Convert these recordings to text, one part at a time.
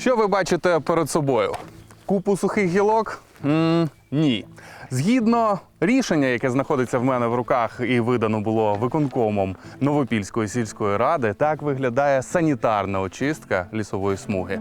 Що ви бачите перед собою? Купу сухих гілок? м ні. Згідно рішення, яке знаходиться в мене в руках і видано було виконкомом Новопільської сільської ради, так виглядає санітарна очистка лісової смуги.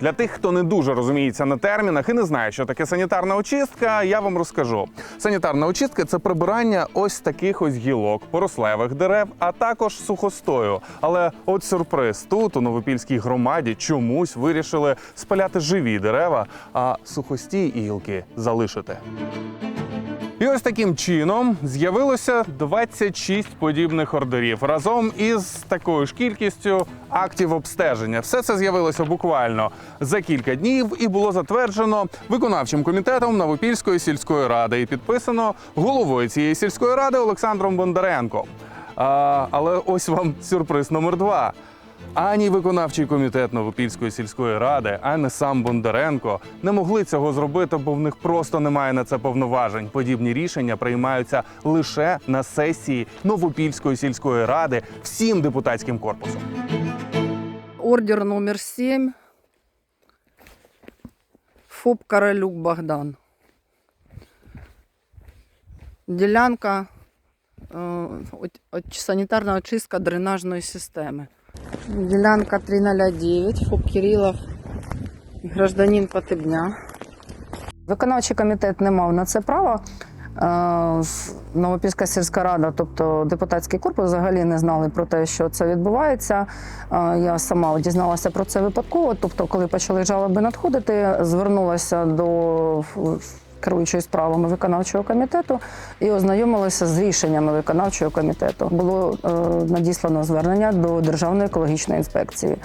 Для тих, хто не дуже розуміється на термінах і не знає, що таке санітарна очистка, я вам розкажу. Санітарна очистка це прибирання ось таких ось гілок, порослевих дерев, а також сухостою. Але от сюрприз тут у Новопільській громаді чомусь вирішили спаляти живі дерева, а сухості і гілки залишити. Ось таким чином з'явилося 26 подібних ордерів разом із такою ж кількістю актів обстеження. Все це з'явилося буквально за кілька днів і було затверджено виконавчим комітетом Новопільської сільської ради і підписано головою цієї сільської ради Олександром Бондаренко. А, але ось вам сюрприз номер два. Ані виконавчий комітет Новопільської сільської ради, ані сам Бондаренко не могли цього зробити, бо в них просто немає на це повноважень. Подібні рішення приймаються лише на сесії Новопільської сільської ради всім депутатським корпусом. Ордер номер 7. ФОП Королюк Богдан. Ділянка е, санітарна очистка дренажної системи. Ділянка 309, ФОП Кирилов, гражданин Потебня. Виконавчий комітет не мав на це права. Е, Новопільська сільська рада, тобто депутатський корпус, взагалі не знали про те, що це відбувається. Е, Я сама дізналася про це випадково. Тобто, коли почали жалоби надходити, звернулася до керуючої справами виконавчого комітету і ознайомилася з рішеннями виконавчого комітету. Було е, надіслано звернення до Державної екологічної інспекції.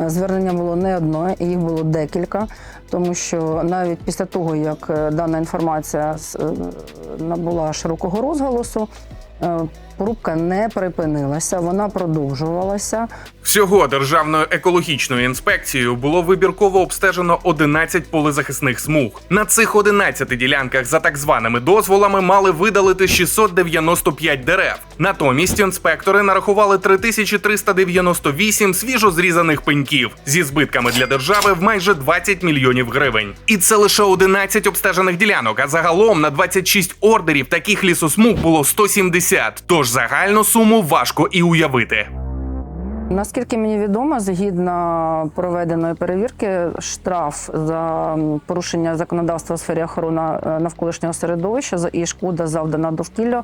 Е, Звернення було не одне, їх було декілька, тому що навіть після того, як е, дана інформація набула широкого розголосу, порубка не припинилася, вона продовжувалася. Всього Державною екологічною інспекцією було вибірково обстежено 11 полезахисних смуг. На цих 11 ділянках за так званими дозволами мали видалити 695 дерев. Натомість інспектори нарахували 3398 свіжо зрізаних пеньків зі збитками для держави в майже 20 мільйонів гривень. І це лише 11 обстежених ділянок. А загалом на 26 ордерів таких лісосмуг було 170. Тож загальну суму важко і уявити. Наскільки мені відомо, згідно проведеної перевірки, штраф за порушення законодавства у сфері охорони е, навколишнього середовища і шкода завдана довкіллю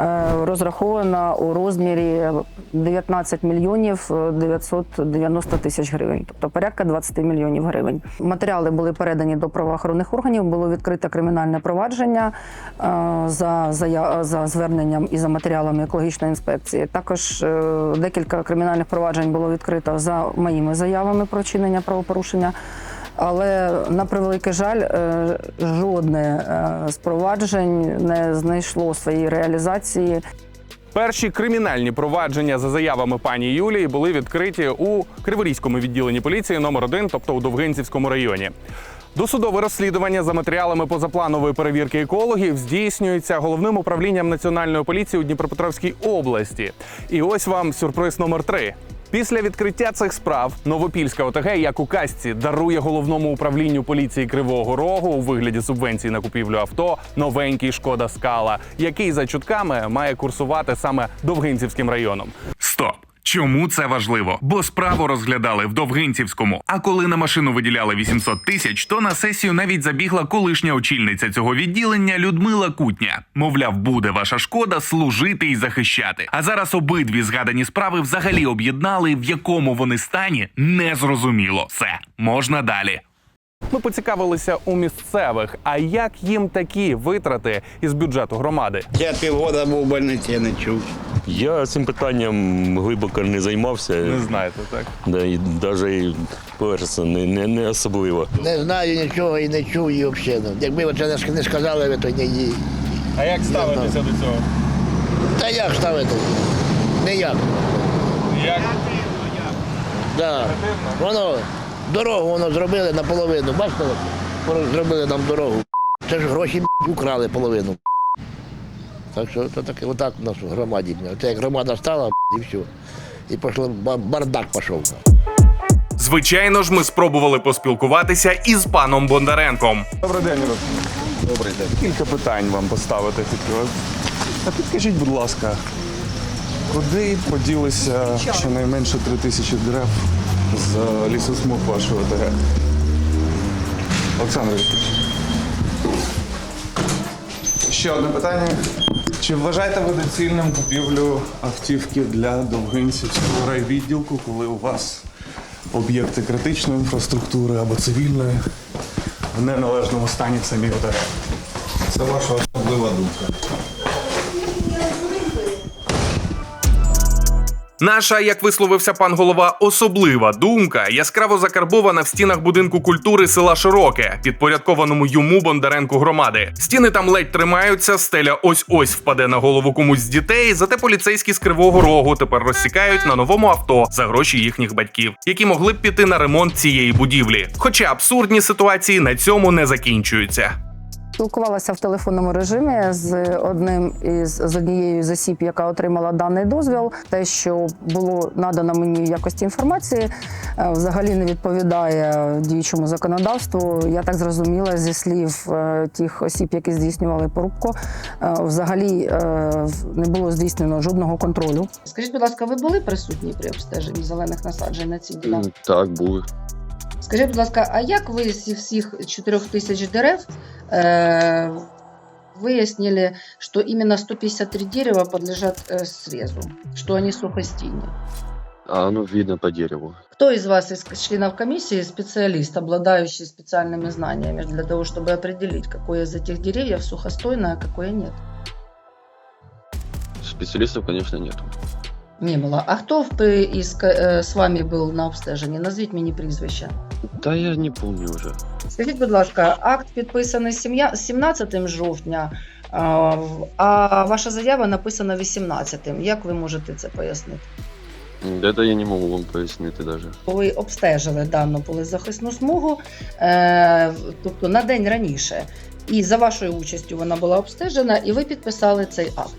е, розрахована у розмірі 19 мільйонів е, 990 тисяч гривень, тобто порядка 20 мільйонів гривень. Матеріали були передані до правоохоронних органів, було відкрите кримінальне провадження е, за, зая- за зверненням і за матеріалами екологічної інспекції. Також е, декілька кримінальних проваджень було відкрито за моїми заявами про чинення правопорушення. Але на превеликий жаль, е, жодне е, з проваджень не знайшло своєї реалізації. Перші кримінальні провадження за заявами пані Юлії були відкриті у Криворізькому відділенні поліції номер 1 тобто у Довгинцівському районі. Досудове розслідування за матеріалами позапланової перевірки екологів здійснюється головним управлінням національної поліції у Дніпропетровській області. І ось вам сюрприз номер 3 Після відкриття цих справ Новопільська ОТГ, як у казці, дарує головному управлінню поліції Кривого Рогу у вигляді субвенції на купівлю авто новенький шкода скала, який за чутками має курсувати саме Довгинцівським районом. Стоп! Чому це важливо? Бо справу розглядали в Довгинцівському. А коли на машину виділяли 800 тисяч, то на сесію навіть забігла колишня очільниця цього відділення Людмила Кутня. Мовляв, буде ваша шкода служити і захищати. А зараз обидві згадані справи взагалі об'єднали, в якому вони стані, незрозуміло. Все можна далі. Ми поцікавилися у місцевих, а як їм такі витрати із бюджету громади? Я півгода був у больниці, я не чув. Я цим питанням глибоко не займався. Не знаєте, так? Да, і навіть перше, не, не, не особливо. Не знаю нічого і не чув і взагалі. Якби оце не- не сказали, ви то ні. А як ставитеся до цього? Та як ставити? Ніяк. Як Да. Воно, дорогу воно зробили наполовину. Бачите, зробили нам дорогу. Це ж гроші б**, украли половину. Так що це таке, отак у нас в громаді. Це як громада стала і все. І пішло, бардак пішов. Звичайно ж, ми спробували поспілкуватися із паном Бондаренком. Добрий день, Рот. Добрий день. Кілька питань вам поставити. А підкажіть, будь ласка, куди поділися щонайменше три тисячі дерев з лісосмуг вашого ОТГ? Олександр Вікторович. Ще одне питання. Чи вважаєте ви доцільним купівлю автівки для Довгинцівського райвідділку, коли у вас об'єкти критичної інфраструктури або цивільної в неналежному стані в самій ОТГ? Це ваша особлива думка. Наша, як висловився пан голова, особлива думка яскраво закарбована в стінах будинку культури села Широке, підпорядкованому йому Бондаренку громади. Стіни там ледь тримаються, стеля ось ось впаде на голову комусь з дітей. Зате поліцейські з кривого рогу тепер розсікають на новому авто за гроші їхніх батьків, які могли б піти на ремонт цієї будівлі. Хоча абсурдні ситуації на цьому не закінчуються. Спілкувалася в телефонному режимі з одним із з однією з осіб, яка отримала даний дозвіл. Те, що було надано мені в якості інформації, е, взагалі не відповідає діючому законодавству. Я так зрозуміла зі слів е, тих осіб, які здійснювали порубку, е, взагалі не було здійснено жодного контролю. Скажіть, будь ласка, ви були присутні при обстеженні зелених насаджень на цій ділянці? Так, були. Скажіть, будь ласка, а як ви зі всіх 4 тисяч дерев э, выяснили, что именно 153 дерева подлежат э, срезу, что они сухостійні? А оно видно по дереву. Кто из вас, из членов комиссии, специалист, обладающий специальными знаниями для того, чтобы определить, какое из этих деревьев сухостойное, а какое нет? Специалистов, конечно, нету. Не было. А хто в- із, е, з вами був на обстеженні? Назвіть мені прізвище. Да я не помню уже. Скажіть, будь ласка, акт підписаний 17 жовтня, а, ваша заява написана 18. Як ви можете це пояснити? Это я не могу вам пояснить даже. Ви обстежили дану полезахисну смугу, е, тобто на день раніше, і за вашою участю вона була обстежена, і ви підписали цей акт.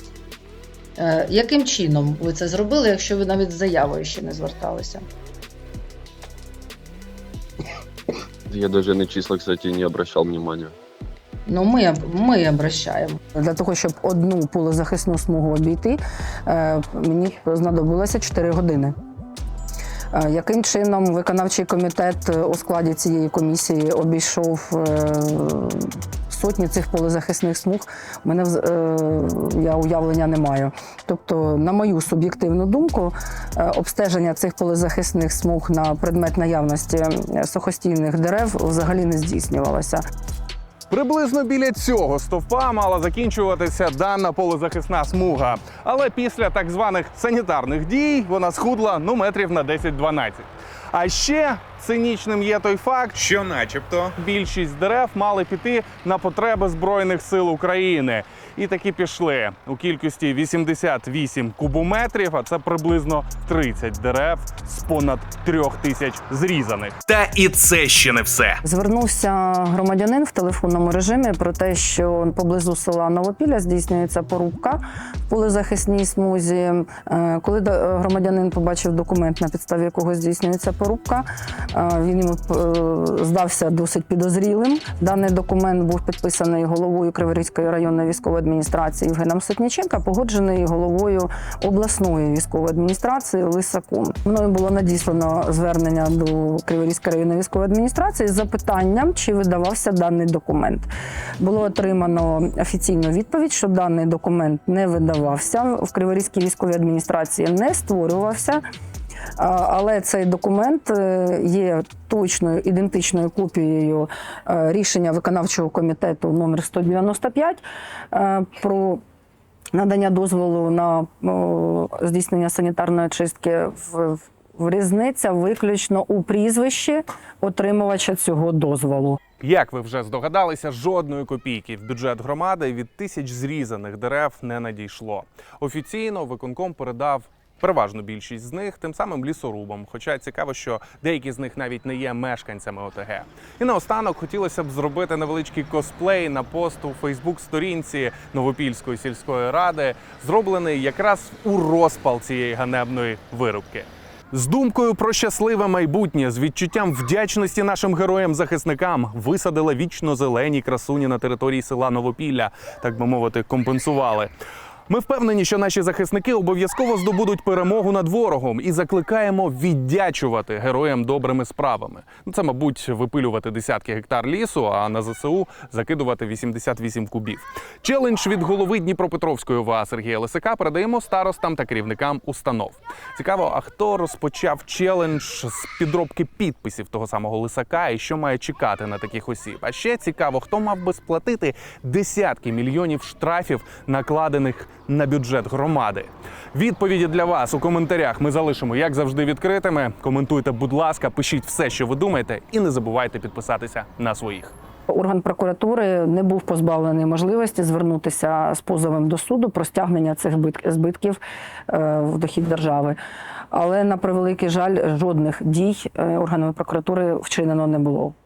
Е, яким чином ви це зробили, якщо ви навіть з заявою ще не зверталися? Я даже на числа, кстати, не обращал внимания. Ну, ми, ми обращаємо. Для того, щоб одну полозахисну смугу обійти, е, мені знадобилося 4 години. Е, Яким чином виконавчий комітет е, у складі цієї комісії обійшов сотні цих полезахисних смуг, мене е, я уявлення не маю. Тобто, на мою суб'єктивну думку, е, обстеження цих полезахисних смуг на предмет наявності е, сухостійних дерев взагалі не здійснювалося. Приблизно біля цього стовпа мала закінчуватися дана полезахисна смуга. Але після так званих санітарних дій вона схудла ну метрів на 10-12. А ще цинічним є той факт, що, начебто, більшість дерев мали піти на потреби Збройних сил України. І таки пішли у кількості 88 кубометрів, а це приблизно 30 дерев з понад трьох тисяч зрізаних. Та і це ще не все. Звернувся громадянин в телефонному режимі про те, що поблизу села Новопілля здійснюється порубка полезахисній смузі. Е, Коли громадянин побачив документ, на підставі якого здійснюється порубка, е, він йому е, здався досить підозрілим. Даний документ був підписаний головою Криворізької районної військової адміністрації Євгеном Сотніченка, погоджений головою обласної військової адміністрації Лисаком. Мною було надіслано звернення до Криворізької районної військової адміністрації з запитанням, чи видавався даний документ. Було отримано офіційну відповідь, що даний документ не видавався в Криворізькій військовій адміністрації, не створювався. Але цей документ е, є точною ідентичною копією е, рішення виконавчого комітету номер 195 е, про надання дозволу на здійснення санітарної чистки в, в різниця виключно у прізвищі отримувача цього дозволу. Як ви вже здогадалися, жодної копійки в бюджет громади від тисяч зрізаних дерев не надійшло. Офіційно виконком передав. Переважну більшість з них тим самим лісорубам. Хоча цікаво, що деякі з них навіть не є мешканцями ОТГ. І наостанок хотілося б зробити невеличкий косплей на пост у Фейсбук-сторінці Новопільської сільської ради, зроблений якраз у розпал цієї ганебної вирубки. З думкою про щасливе майбутнє, з відчуттям вдячності нашим героям-захисникам висадила вічно зелені красуні на території села Новопілля, так би мовити, компенсували. Ми впевнені, що наші захисники обов'язково здобудуть перемогу над ворогом і закликаємо віддячувати героям добрими справами. Ну, це, мабуть, випилювати десятки гектар лісу, а на ЗСУ закидувати 88 кубів. Челендж від голови Дніпропетровської ОВА Сергія Лисика передаємо старостам та керівникам установ. Цікаво, а хто розпочав челендж з підробки підписів того самого Лисака і що має чекати на таких осіб? А ще цікаво, хто мав би сплатити десятки мільйонів штрафів, накладених на бюджет громади. Відповіді для вас у коментарях ми залишимо як завжди відкритими. Коментуйте, будь ласка, пишіть все, що ви думаєте, і не забувайте підписатися на своїх. Орган прокуратури не був позбавлений можливості звернутися з позовом до суду про стягнення цих збит- збитків е, в дохід держави. Але на превеликий жаль, жодних дій е, органами прокуратури вчинено не було.